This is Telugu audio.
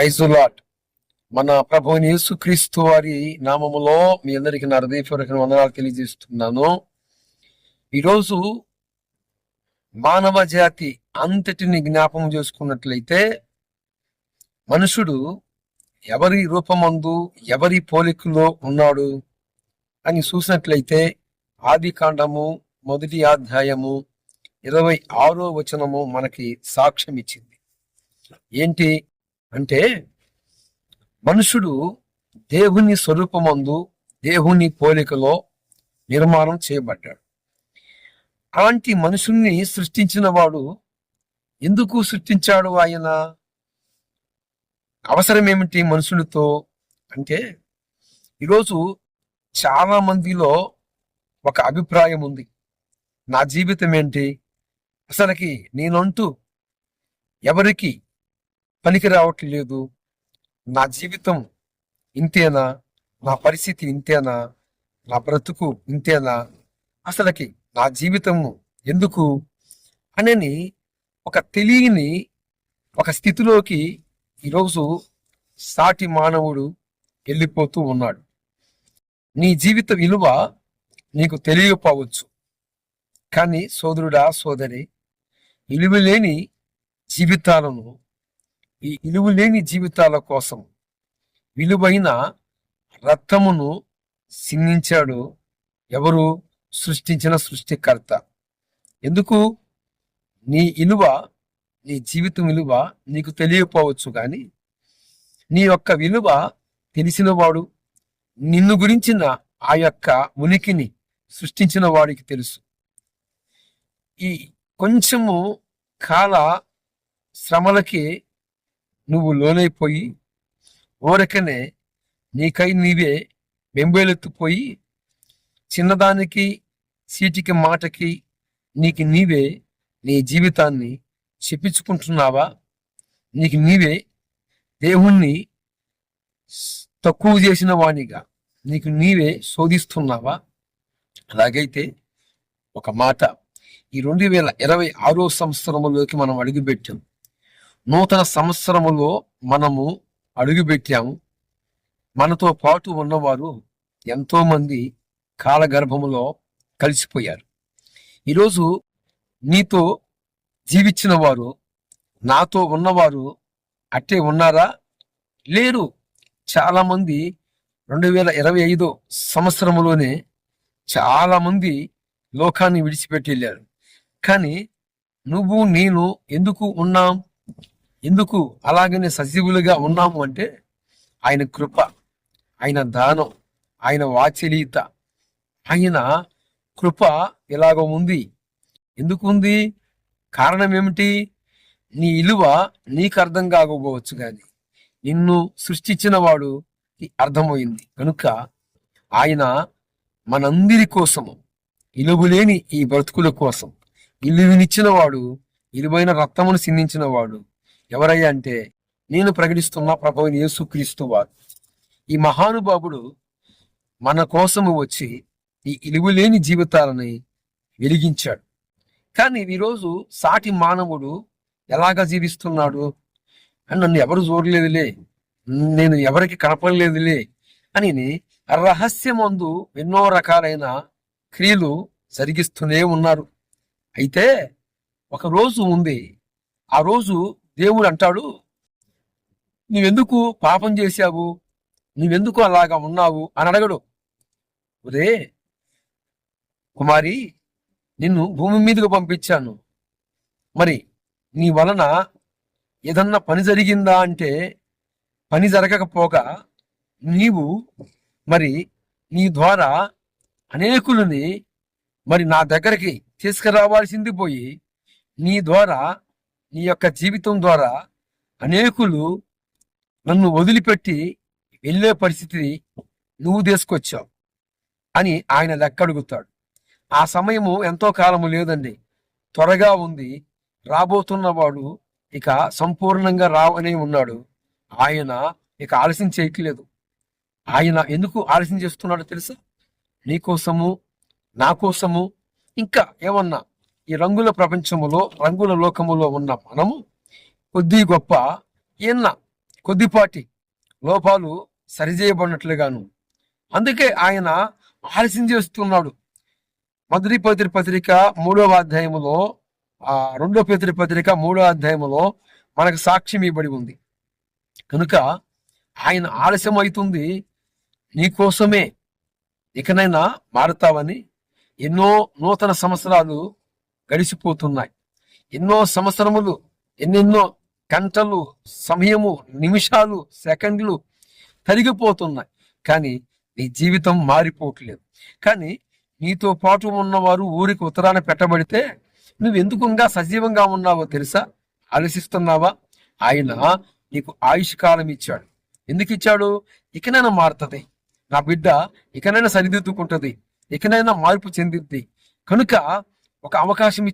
ప్రైజ్ లాట్ మన ప్రభు యేసుక్రీస్తు వారి నామములో మీ అందరికి నా హృదయపూర్వక వందనాలు తెలియజేస్తున్నాను. ఈరోజు మానవ జాతి అంతటిని జ్ఞాపకం చేసుకున్నట్లయితే మనుషుడు ఎవరి రూపమందు ఎవరి పోలికలో ఉన్నాడు అని చూసినట్లయితే ఆది కాండము మొదటి అధ్యాయము ఇరవై ఆరో వచనము మనకి సాక్ష్యం ఇచ్చింది ఏంటి? అంటే మనుషుడు దేవుని స్వరూపమందు దేవుని పోలికలో నిర్మాణం చేయబడ్డాడు. అలాంటి మనుషుల్ని సృష్టించిన వాడు ఎందుకు సృష్టించాడు ఆయన? అవసరం ఏమిటి మనుషులతో? అంటే ఈరోజు చాలా మందిలో ఒక అభిప్రాయం ఉంది. నా జీవితం ఏంటి అసలుకి నేనంటూ ఎవరికి పనికి రావట్లేదు. నా జీవితం ఇంతేనా? నా పరిస్థితి ఇంతేనా? నా బ్రతుకు ఇంతేనా? అసలుకి నా జీవితము ఎందుకు? అనని ఒక తెలియని ఒక స్థితిలోకి ఈరోజు సాటి మానవుడు వెళ్ళిపోతూ ఉన్నాడు. నీ జీవిత విలువ నీకు తెలియకపోవచ్చు. కానీ సోదరుడా సోదరి విలువ లేని జీవితాలను ఈ విలువ లేని జీవితాల కోసం విలువైన రక్తమును సిందించాడు ఎవరు? సృష్టించిన సృష్టికర్త. ఎందుకు? నీ విలువ నీ జీవితం విలువ నీకు తెలియకపోవచ్చు కానీ నీ యొక్క విలువ తెలిసినవాడు నిన్ను గురించిన ఆ యొక్క ఉనికిని సృష్టించిన వాడికి తెలుసు. ఈ కొంచెము కాల శ్రమలకి నువ్వు లోనైపోయి ఓరకనే నీకై నీవే బెంబేలెత్తిపోయి చిన్నదానికి సీటికి మాటకి నీకు నీవే నీ జీవితాన్ని చెప్పించుకుంటున్నావా? నీకు నీవే దేవుణ్ణి తక్కువ చేసిన వాణిగా నీకు నీవే శోధిస్తున్నావా? అలాగైతే ఒక మాట ఈ రెండు వేల ఇరవై ఆరో సంవత్సరంలోకి మనం అడుగుపెట్టాం. నూతన సంవత్సరములో మనము అడుగుపెట్టాము మనతో పాటు ఉన్నవారు ఎంతోమంది కాలగర్భములో కలిసిపోయారు. ఈరోజు నీతో జీవించిన వారు నాతో ఉన్నవారు అట్టే ఉన్నారా? లేరు. చాలామంది రెండు వేల ఇరవై ఐదో సంవత్సరములోనే చాలామంది లోకాన్ని విడిచిపెట్టి వెళ్ళారు కానీ నువ్వు నేను ఎందుకు ఉన్నాం? ఎందుకు అలాగనే సజీవులుగా ఉన్నాము అంటే ఆయన కృప ఆయన దానం ఆయన వాచలీత ఆయన కృప ఇలాగ ఉంది. ఎందుకు ఉంది? కారణం ఏమిటి? నీ ఇలువ నీకు అర్థం కాకపోవచ్చు కానీ నిన్ను సృష్టించిన వాడు అర్థమైంది. కనుక ఆయన మనందరి కోసము ఇలువలేని ఈ బ్రతుకుల కోసం ఇలువనిచ్చిన వాడు ఇలువైన రక్తమును సిందించిన వాడు ఎవరయ్యా అంటే నేను ప్రకటిస్తున్న ప్రభువుని యేసుక్రీస్తు వారు. ఈ మహానుభావుడు మన కోసము వచ్చి ఈ ఇలువలేని జీవితాలని వెలిగించాడు. కానీ ఈరోజు సాటి మానవుడు ఎలాగా జీవిస్తున్నాడు? అని నన్ను ఎవరు చూడలేదులే నేను ఎవరికి కనపడలేదులే అని రహస్యమందు ఎన్నో రకాలైన క్రియలు జరిగిస్తూనే ఉన్నారు. అయితే ఒక రోజు ఉంది ఆ రోజు దేవుడు అంటాడు నువ్వెందుకు పాపం చేశావు? నువ్వెందుకు అలాగా ఉన్నావు? అని అడగడు. ఒరే కుమారి నిన్ను భూమి మీదకు పంపించాను. మరి నీ వలన ఏదన్నా పని జరిగిందా అంటే పని జరగకపోగా నీవు మరి నీ ద్వారా అనేకులని మరి నా దగ్గరికి తీసుకురావాల్సింది పోయి నీ ద్వారా నీ యొక్క జీవితం ద్వారా అనేకులు నన్ను వదిలిపెట్టి వెళ్ళే పరిస్థితి నువ్వు తీసుకొచ్చావు అని ఆయన లెక్క అడుగుతాడు ఆ సమయము ఎంతో కాలము లేదండి. త్వరగా ఉంది. రాబోతున్నవాడు ఇక సంపూర్ణంగా రావనే ఉన్నాడు. ఆయన ఇక ఆలస్యం చేయట్లేదు. ఆయన ఎందుకు ఆలస్యం చేస్తున్నాడో తెలుసా? నీ కోసము నా కోసము ఇంకా ఏమన్నా ఈ రంగుల ప్రపంచములో రంగుల లోకములో ఉన్న మనము కొద్ది గొప్ప ఈయన కొద్దిపాటి లోపాలు సరిచేయబడినట్లుగాను. అందుకే ఆయన ఆలస్యం చేస్తున్నాడు. మొదటి పేతురి పత్రిక మూడవ అధ్యాయములో ఆ రెండో పేతురి పత్రిక మూడో అధ్యాయములో మనకు సాక్ష్యం ఇవ్వబడి ఉంది. కనుక ఆయన ఆలస్యం అవుతుంది నీకోసమే ఇకనైనా మారుతావని ఎన్నో నూతన సంవత్సరాలు గడిచిపోతున్నాయి. ఎన్నో సంవత్సరములు ఎన్నెన్నో గంటలు సమయము నిమిషాలు సెకండ్లు తరిగిపోతున్నాయి. కానీ నీ జీవితం మారిపోవట్లేదు. కానీ నీతో పాటు ఉన్నవారు ఊరికి ఉత్తరాన పెట్టబడితే నువ్వు ఎందుకుగా సజీవంగా ఉన్నావో తెలుసా? ఆలోచిస్తున్నావా? ఆయన నీకు ఆయుష్ కాలం ఇచ్చాడు. ఎందుకు ఇచ్చాడు? ఇకనైనా మారుతుంది. నా బిడ్డ ఇకనైనా సరిదిద్దుకుంటది. ఇకనైనా మార్పు చెందిద్ది. కనుక ఒక అవకాశం